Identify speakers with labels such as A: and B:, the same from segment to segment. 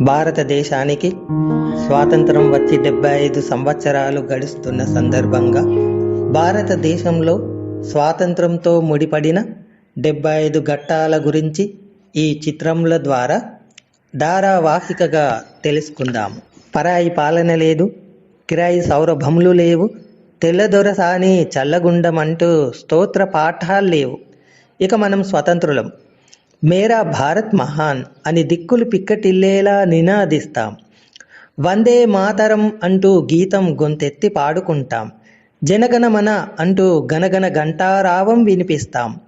A: భారతదేశానికి స్వాతంత్రం వచ్చి డెబ్బై ఐదు సంవత్సరాలు గడుస్తున్న సందర్భంగా భారతదేశంలో స్వాతంత్రంతో ముడిపడిన డెబ్బై ఐదు ఘట్టాల గురించి ఈ చిత్రముల ద్వారా ధారావాహికగా తెలుసుకుందాము. పరాయి పాలన లేదు కిరాయి సౌరభములు లేవు తెల్లదొరసాని చల్లగుండమంటూ స్తోత్ర పాఠాలు లేవు. ఇక మనం స్వతంత్రులం. మేరా భారత్ మహాన్ అని దిక్కులు పిక్కటిల్లేలా నినాదిస్తాం. వందే మాతరం అంటూ గీతం గొంతెత్తి పాడుకుంటాం. జనగణమన అంటూ గనగన గంటారావం వినిపిస్తాం.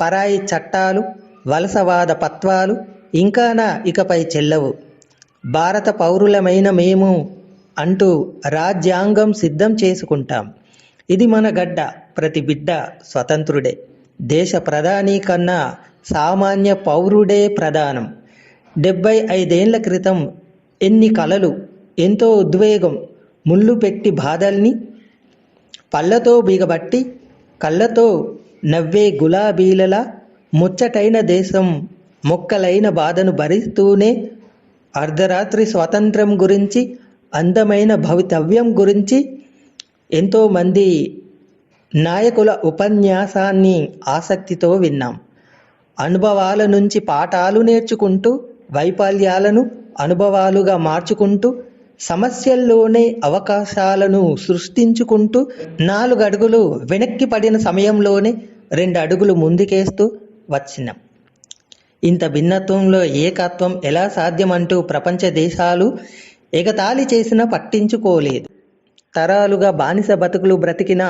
A: పరాయి చట్టాలు వలసవాద పత్వాలు ఇంకానా ఇకపై చెల్లవు. భారత పౌరులమైన మేము అంటూ రాజ్యాంగం సిద్ధం చేసుకుంటాం. ఇది మన గడ్డ ప్రతి బిడ్డ స్వతంత్రుడే. దేశ ప్రధాని కన్నా సామాన్య పౌరుడే ప్రధానం. డెబ్బై ఐదేళ్ళ క్రితం ఎన్ని కలలు ఎంతో ఉద్వేగం ముళ్ళు పెట్టి బాధల్ని? పళ్ళతో బిగబట్టి కళ్ళతో నవ్వే గులాబీలలా ముచ్చటైన దేశం మొక్కలైన బాధను భరిస్తూనే అర్ధరాత్రి స్వాతంత్రం గురించి అందమైన భవితవ్యం గురించి ఎంతోమంది నాయకుల ఉపన్యాసాన్ని ఆసక్తితో విన్నాం. అనుభవాల నుంచి పాఠాలు నేర్చుకుంటూ వైఫల్యాలను అనుభవాలుగా మార్చుకుంటూ సమస్యల్లోనే అవకాశాలను సృష్టించుకుంటూ నాలుగు అడుగులు వెనక్కి పడిన సమయంలోనే రెండు అడుగులు ముందుకేస్తూ వచ్చినాం. ఇంత భిన్నత్వంలో ఏకత్వం ఎలా సాధ్యమంటూ ప్రపంచ దేశాలు ఎగతాళి చేసినా పట్టించుకోలేదు. తరాలుగా బానిస బతుకులు బ్రతికిన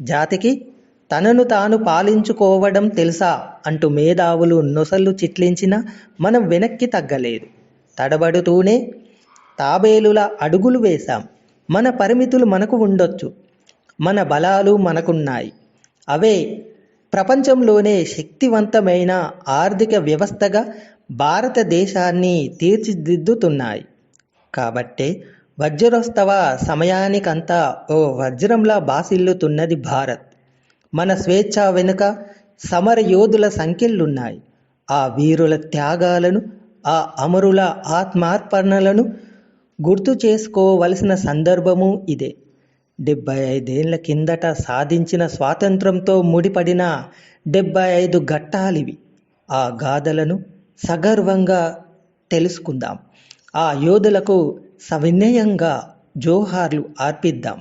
A: జాతికి తనను తాను పాలించుకోవడం తెలుసా? అంటూ మేధావులు నొసళ్ళు చిట్లించినా మనం వెనక్కి తగ్గలేదు. తడబడుతూనే తాబేలుల అడుగులు వేశాం. మన పరిమితులు మనకు ఉండొచ్చు. మన బలాలు మనకున్నాయి. అవే ప్రపంచంలోనే శక్తివంతమైన ఆర్థిక వ్యవస్థగా భారతదేశాన్ని తీర్చిదిద్దుతున్నాయి. కాబట్టే వజ్రోత్సవ సమయానికంతా ఓ వజ్రంలా బాసిల్లుతున్నది భారత్. మన స్వేచ్ఛ వెనుక సమర యోధుల సంఖ్యలున్నాయి. ఆ వీరుల త్యాగాలను ఆ అమరుల ఆత్మార్పణలను గుర్తు చేసుకోవలసిన సందర్భము ఇదే. డెబ్బై ఐదేళ్ళ కిందట సాధించిన స్వాతంత్రంతో ముడిపడిన డెబ్బై ఐదు ఘట్టాలివి. ఆ గాథలను సగర్వంగా తెలుసుకుందాం. ఆ యోధులకు సవినయంగా జోహార్లు అర్పిద్దాం.